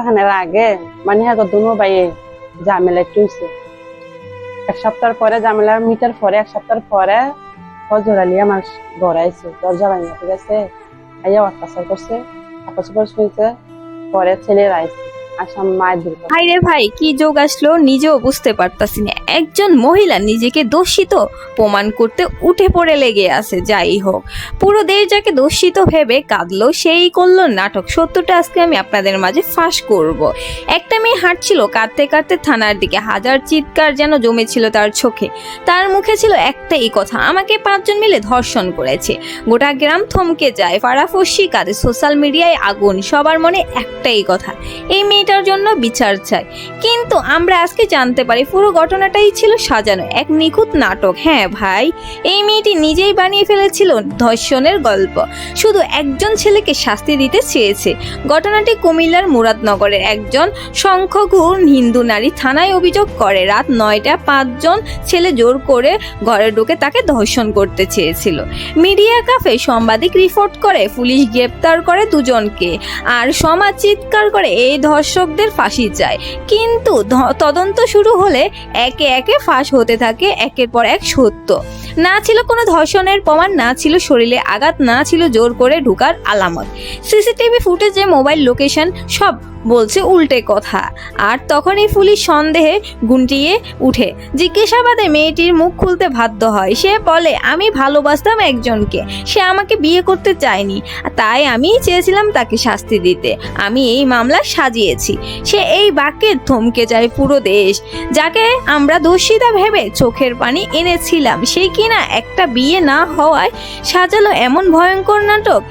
সপ্তাহখানের আগে মানে হ্যাঁ দুনো বাইয়ে ঝামেলা টুইছে এক সপ্তাহ পরে ঝামেলা মিটার পরে, এক সপ্তাহ পরে হজরালি আমার ঘরে দরজা ভাঙিয়া ঠিক আছে আইয়া অত্যাচার করছে অত্যাচার করছে পরে ছেলেরা আইছে আসাম মায়ের ভাই রে ভাই, কি যোগ আসলো? নিজেও বুঝতে পারতাছি না। একজন মহিলা নিজেকে দোষিত প্রমাণ করতে উঠে পড়ে লেগে আছে, যাই হোক। পুরো দেশ যাকে দোষিত ভেবে কাঁদলো, সেই করল নাটক। সত্যটা আজকে আমি আপনাদের মাঝে ফাঁস করব। একটা মেয়ে হাঁটছিল, কাঁদতে কাঁদতে থানার দিকে। হাজার চিৎকার যেন জমেছিল তার চোখে। তার মুখে ছিল একটাই কথা, আমাকে পাঁচজন মিলে ধর্ষণ করেছে। গোটা গ্রাম থমকে যায় ফাড়াফস্যি কাঁদে, সোশ্যাল মিডিয়ায় আগুন, সবার মনে একটাই কথা। এই মেয়েটার জন্য বিচার চাই। কিন্তু আমরা আজকে জানতে পারি পুরো ঘটনাটাই ছিল সাজানো এক নিখুঁত নাটক। হ্যাঁ ভাই, এই মেয়েটি নিজেই বানিয়ে ফেলেছিল ধর্ষণের গল্প। শুধু একজন ছেলেকে শাস্তি দিতে চেয়েছে। ঘটনাটি কুমিল্লার মুরাদনগরের একজন সংখ্যগুর হিন্দু নারী থানায় অভিযোগ করে, রাত নয়টা পাঁচজন ছেলে জোর করে ঘরে ঢুকে তাকে ধর্ষণ করতে চেয়েছিল। মিডিয়া কাফে সাংবাদিক রিপোর্ট করে, পুলিশ গ্রেপ্তার করে দুজনকে। আর সমাজ চিৎকার করে, এই ধর্ষকদের ফাঁসি চায়। কিন্তু তদন্ত শুরু হলে একে একে ফাঁস হতে থাকে একের পর এক সত্য। না ছিল কোনো ধর্ষণের প্রমাণ, না ছিল শরীরে আঘাত, না ছিল জোর করে ঢুকার আলামত। সিসিটিভি ফুটেজে মোবাইল লোকেশন সব বলছে উল্টে কথা। আর তখনই পুলিশ সন্দেহে গুনটিয়ে উঠে। জিজ্ঞাসাবাদে মেয়েটির মুখ খুলতে বাধ্য হয়। সে বলে, আমি ভালোবাসতাম একজনকে। সে আমাকে বিয়ে করতে চায়নি। তাই আমি চেয়েছিলাম তাকে শাস্তি দিতে। আমি এই মামলা সাজিয়েছি। সে এই বাক্যে থমকে যায় পুরো দেশ। যাকে আমরা দোষিতা ভেবে চোখের পানি এনেছিলাম সেই কিনা একটা বিয়ে না হওয়ায় সাজালো এমন ভয়ঙ্কর নাটক।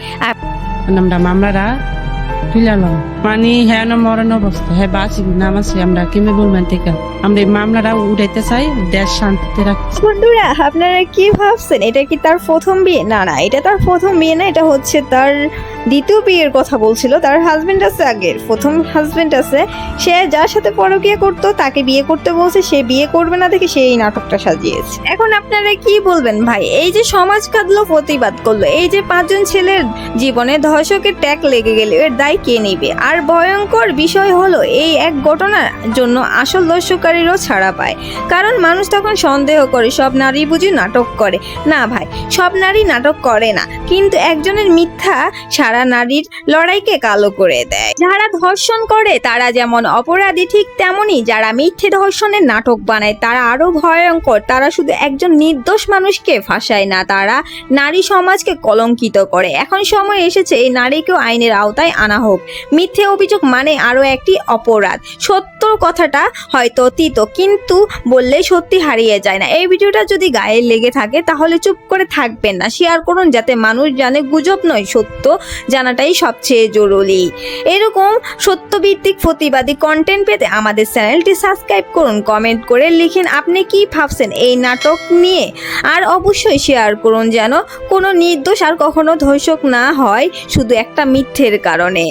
তুলালাম মানে হ্যাঁ না মরণ অবস্থা। হ্যাঁ বাঁচি নাম আছে আমরা কেমনি বলবেন থেকে আমরা এই মামলাটা উঠাইতে চাই, দেশ শান্তিতে রাখছি বন্ধুরা, আপনারা কি ভাবছেন? এটা কি তার প্রথম বিয়ে? না না, এটা তার প্রথম বিয়ে না, এটা হচ্ছে তার দ্বিতীয় বিয়ের কথা বলছিল, তার হাজবেন্ড আছে আগের। প্রথম হাজবেন্ড আছে, সে যার সাথে পরকিয়া করতো, তাকে বিয়ে করতে বলছে, সে বিয়ে করবে না দেখে সেই নাটকটা সাজিয়েছে। এখন আপনারা কি বলবেন ভাই? এই যে সমাজ কাঁদলো, প্রতিবাদ করল, এই যে পাঁচজন ছেলের জীবনে ধর্ষকের ট্যাগ লেগে গেল, এর দায় কে নেবে? আর ভয়ঙ্কর বিষয় হলো, এই এক ঘটনার জন্য আসল দর্শকারীরও ছাড়া পায়। কারণ মানুষ তখন সন্দেহ করে, সব নারী বুঝি নাটক করে। না ভাই, সব নারী নাটক করে না। কিন্তু একজনের মিথ্যা সারা নারীর লড়াইকে কালো করে দেয়। যারা ধর্ষণ করে, তারা যেমন অপরাধী ঠিক তেমনি যারা মিথ্যে ধর্ষণের নাটক বানায়, তারা আরও ভয়ঙ্কর। তারা শুধু একজন নির্দোষ মানুষকে ফাঁসায় না, তারা নারী সমাজকে কলঙ্কিত করে। এখন সময় এসেছে এই নারীকেও আইনের আওতায় আনা হোক। মিথ্যে অভিযোগ মানে আরও একটি অপরাধ। সত্য কথাটা হয়তো অতীত কিন্তু বললেই সত্যি হারিয়ে যায় না। এই ভিডিওটা যদি গায়ে লেগে থাকে, তাহলে চুপ করে থাকবেন না। শেয়ার করুন যাতে মানুষ জানে গুজব নয়, সত্য জানাটাই সবচেয়ে জরুরি। এরকম সত্যভিত্তিক প্রতিবাদী কন্টেন্ট পেতে আমাদের চ্যানেলটি সাবস্ক্রাইব করুন কমেন্ট করে লিখেন আপনি কি ভাবছেন এই নাটক নিয়ে। আর অবশ্যই শেয়ার করুন যেন কোনো নির্দোষ আর কখনো ধর্ষক না হয়, শুধু একটা মিথ্যের কারণে।